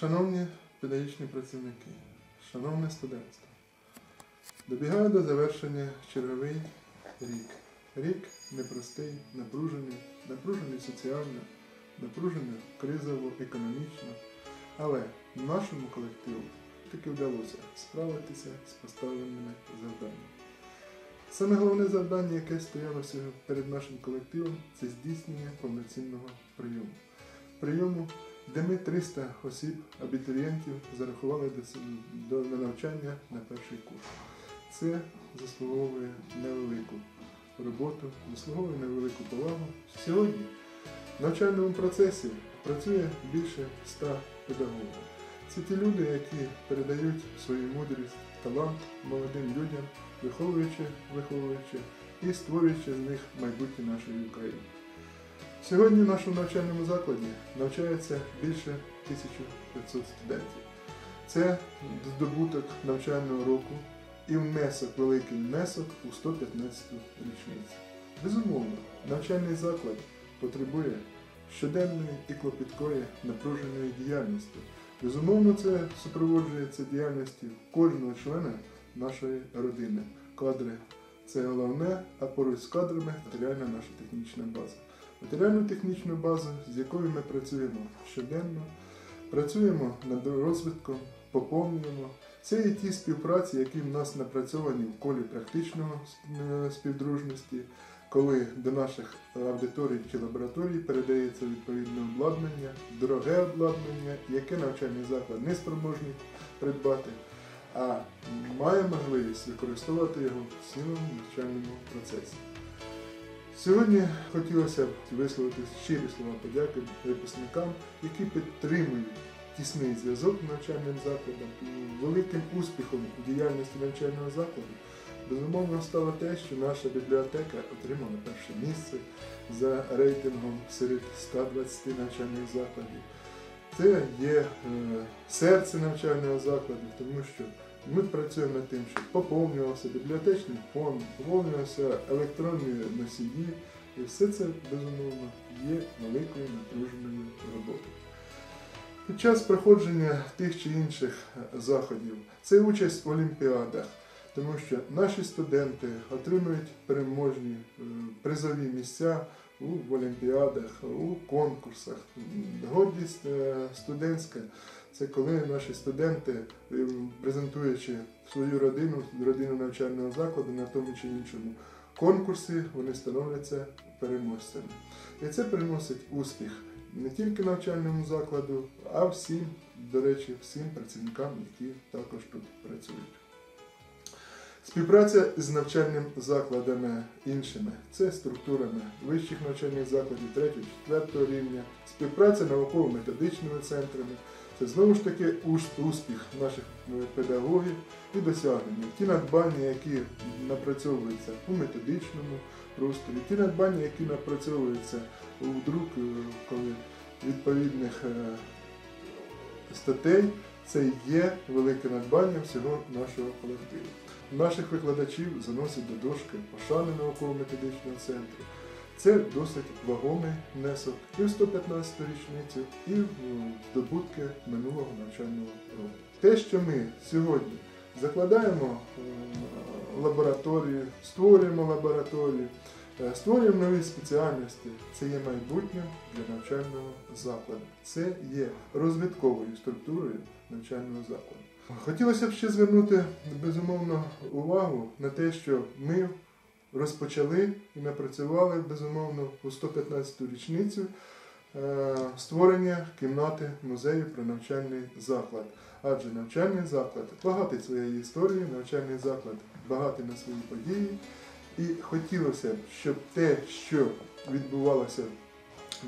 Шановні педагогічні працівники, шановне студентство, добігає до завершення черговий рік. Рік непростий, напружений, напружений соціально, напружений кризово, економічно. Але нашому колективу таки вдалося справитися з поставленими завданнями. Саме головне завдання, яке стоялося перед нашим колективом, це здійснення повноцінного прийому. Прийому, де ми 300 осіб, абітурієнтів, зарахували до, навчання на перший курс. Це заслуговує невелику роботу, заслуговує невелику повагу. Сьогодні в навчальному процесі працює більше 100 педагогів. Це ті люди, які передають свою мудрість, талант молодим людям, виховуючи, виховуючи і створюючи з них майбутнє нашої України. Сьогодні в нашому навчальному закладі навчається більше 1500 студентів. Це здобуток навчального року і внесок, великий внесок у 115-ту річницю. Безумовно, навчальний заклад потребує щоденної і клопіткої напруженої діяльності. Безумовно, це супроводжується діяльністю кожного члена нашої родини. Кадри це головне, а поруч з кадрами матеріальна наша технічна база. Матеріальну технічну базу, з якою ми працюємо щоденно, працюємо над розвитком, поповнюємо. Це і ті співпраці, які в нас напрацьовані в колі практичного е, співдружності, коли до наших аудиторій чи лабораторій передається відповідне обладнання, дороге обладнання, яке навчальний заклад не спроможний придбати, а має можливість використовувати його в цілому навчальному процесі. Сьогодні хотілося б висловити щирі слова подяки випускникам, які підтримують тісний зв'язок з навчальним закладом. Великим успіхом у діяльності навчального закладу безумовно стало те, що наша бібліотека отримала перше місце за рейтингом серед 120 навчальних закладів. Це є е, серце навчального закладу, тому що ми працюємо над тим, щоб поповнювався бібліотечний фонд, поповнювався електронні носії, і все це безумовно є великою напруженою роботою. Під час проходження тих чи інших е, заходів це участь в олімпіадах, тому що наші студенти отримують переможні е, призові місця у олімпіадах, у конкурсах. Гордість е, студентська це коли наші студенти, е, презентуючи свою родину, родину навчального закладу на тому чи іншому конкурсі, вони становляться переможцями. І це приносить успіх не тільки навчальному закладу, а всім, до речі, всім працівникам, які також тут працюють. Співпраця з навчальними закладами іншими це структурами вищих навчальних закладів 3-4 рівня, співпраця науково-методичними центрами. Це знову ж таки успіх наших е, педагогів і досягнення. Ті надбання, які напрацьовуються у методичному просторі, ті надбання, які напрацьовуються у друк, е, коли відповідних е, статей, це є велике надбання всього нашого колективу. Наших викладачів заносять до дошки пошани науково-методичного центру. Це досить вагомий внесок і в 115 річницю, і в здобутки минулого навчального року. Те, що ми сьогодні закладаємо е, лабораторію, створюємо лабораторію, е, створюємо нові спеціальності, це є майбутнім для навчального закладу. Це є розвитковою структурою навчального закладу. Хотілося б ще звернути безумовно увагу на те, що ми розпочали і напрацювали безумовно у 115-ту річницю е, створення кімнати музею про навчальний заклад. Адже навчальний заклад багатий своєю історією, навчальний заклад багатий на свої події. І хотілося б, щоб те, що відбувалося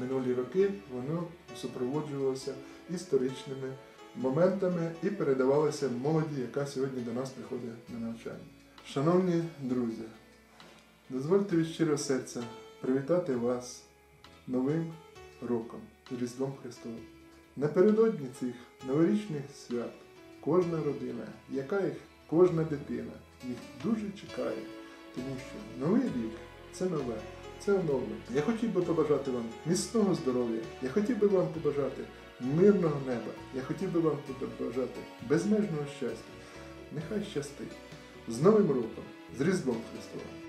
минулі роки, воно супроводжувалося історичними моментами і передавалося молоді, яка сьогодні до нас приходить на навчання. Шановні друзі, дозвольте від щирого серця привітати вас новим роком Різдвом Христовим. Напередодні цих новорічних свят кожна родина, яка їх, кожна дитина їх дуже чекає, тому що новий рік це нове, це оновлення. Я хотів би побажати вам міцного здоров'я, я хотів би вам побажати мирного неба. Я хотів би вам побажати безмежного щастя. Нехай щастить. З Новим роком, з Різдвом Христовим!